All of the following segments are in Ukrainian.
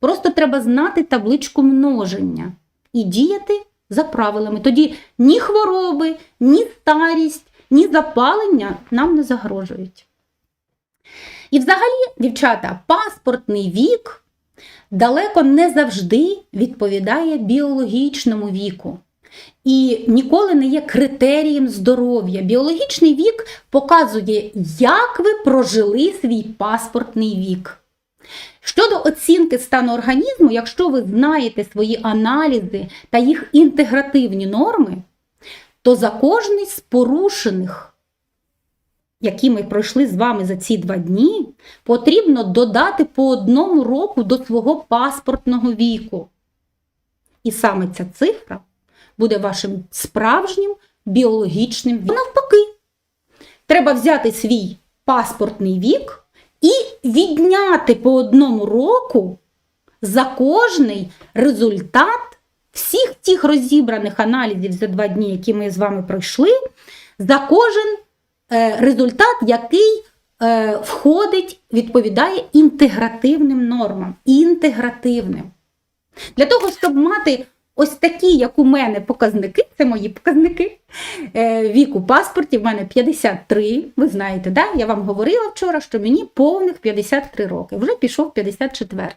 Просто треба знати табличку множення і діяти за правилами. Тоді ні хвороби, ні старість, ні запалення нам не загрожують. І взагалі, дівчата, паспортний вік далеко не завжди відповідає біологічному віку. І ніколи не є критерієм здоров'я. Біологічний вік показує, як ви прожили свій паспортний вік. Щодо оцінки стану організму, якщо ви знаєте свої аналізи та їх інтегративні норми, то за кожний з порушених, які ми пройшли з вами за ці два дні, потрібно додати по одному року до свого паспортного віку. І саме ця цифра буде вашим справжнім біологічним віком. Навпаки, треба взяти свій паспортний вік і відняти по одному року за кожний результат всіх тих розібраних аналізів за два дні, які ми з вами пройшли, за кожен е, результат, який е, входить, відповідає інтегративним нормам. Інтегративним. Для того, щоб мати ось такі, як у мене, показники, це мої показники е, віку паспорті, в мене 53, ви знаєте, да? я вам говорила вчора, що мені повних 53 роки, вже пішов 54.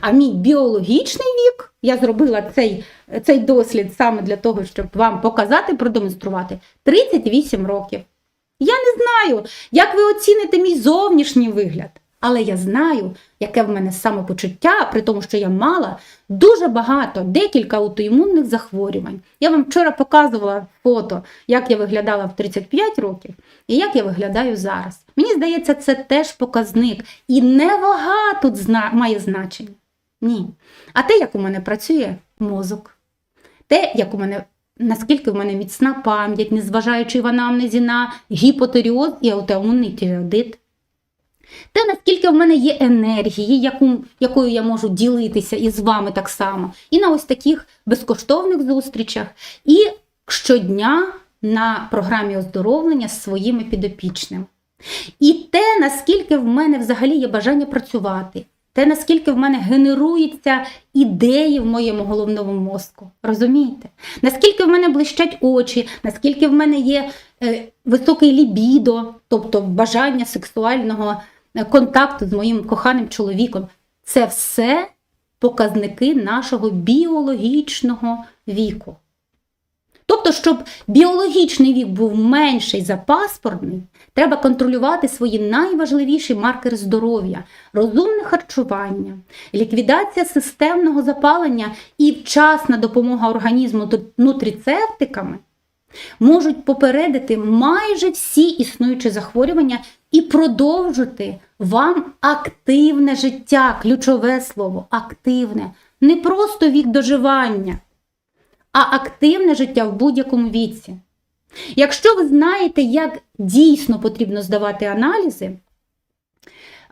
А мій біологічний вік, я зробила цей, цей дослід саме для того, щоб вам показати, продемонструвати, 38 років. Я не знаю, як ви оціните мій зовнішній вигляд, але я знаю, яке в мене самопочуття, при тому, що я мала дуже багато, декілька аутоімунних захворювань. Я вам вчора показувала фото, як я виглядала в 35 років і як я виглядаю зараз. Мені здається, це теж показник. І не вага тут зна- має значення. Ні. А те, як у мене працює мозок, те, як у мене. Наскільки в мене міцна пам'ять, незважаючи в анамнезі на гіпотеріоз і аутоімунний тіреодит. Те, наскільки в мене є енергії, яку, якою я можу ділитися із вами так само, і на ось таких безкоштовних зустрічах, і щодня на програмі оздоровлення з своїми підопічними. І те, наскільки в мене взагалі є бажання працювати, те, наскільки в мене генеруються ідеї в моєму головному мозку. Розумієте? Наскільки в мене блищать очі, наскільки в мене є е, високий лібідо, тобто бажання сексуального контакту з моїм коханим чоловіком. Це все показники нашого біологічного віку. Тобто, щоб біологічний вік був менший за паспортний, треба контролювати свої найважливіші маркери здоров'я, розумне харчування, ліквідація системного запалення і вчасна допомога організму нутрицептиками можуть попередити майже всі існуючі захворювання і продовжити вам активне життя. Ключове слово активне, не просто вік доживання а активне життя в будь-якому віці. Якщо ви знаєте, як дійсно потрібно здавати аналізи,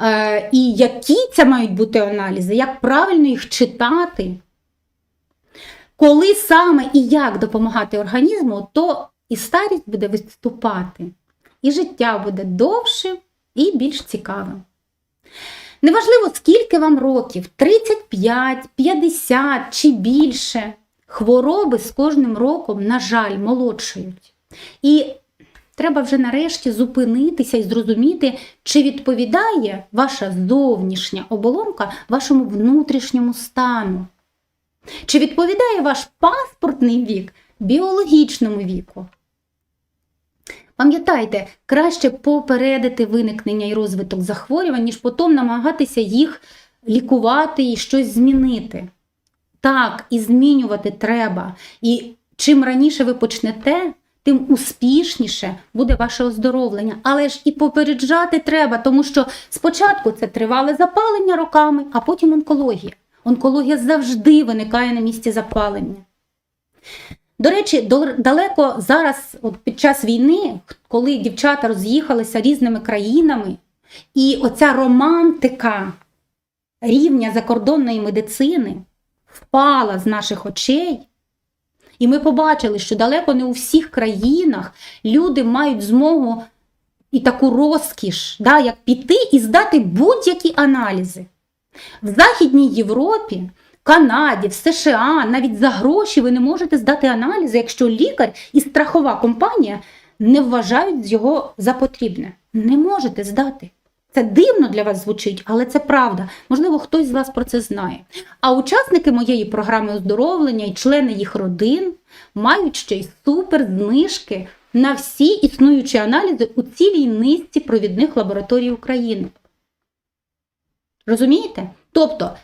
е, і які це мають бути аналізи, як правильно їх читати, коли саме і як допомагати організму, то і старість буде виступати, і життя буде довшим і більш цікавим. Неважливо, скільки вам років 35, 50 чи більше. Хвороби з кожним роком, на жаль, молодшають. І треба вже нарешті зупинитися і зрозуміти, чи відповідає ваша зовнішня оболонка вашому внутрішньому стану. Чи відповідає ваш паспортний вік біологічному віку? Пам'ятайте, краще попередити виникнення і розвиток захворювань, ніж потім намагатися їх лікувати і щось змінити. Так, і змінювати треба. І чим раніше ви почнете, тим успішніше буде ваше оздоровлення. Але ж і попереджати треба, тому що спочатку це тривале запалення роками, а потім онкологія. Онкологія завжди виникає на місці запалення. До речі, далеко зараз, от під час війни, коли дівчата роз'їхалися різними країнами, і оця романтика рівня закордонної медицини впала з наших очей, і ми побачили, що далеко не у всіх країнах люди мають змогу і таку розкіш, да, як піти і здати будь-які аналізи. В Західній Європі, Канаді, в США навіть за гроші ви не можете здати аналізи, якщо лікар і страхова компанія не вважають його за потрібне. Не можете здати. Це дивно для вас звучить, але це правда. Можливо, хтось з вас про це знає. А учасники моєї програми оздоровлення і члени їх родин мають ще й супер знижки на всі існуючі аналізи у цілій низці провідних лабораторій України. Розумієте? Тобто,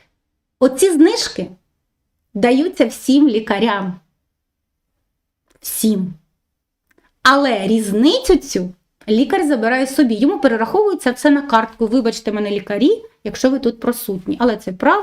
оці знижки даються всім лікарям. Всім. Але різницю цю лікар забирає собі. Йому перераховується все на картку. Вибачте мене, лікарі, якщо ви тут просутні. Але це правда.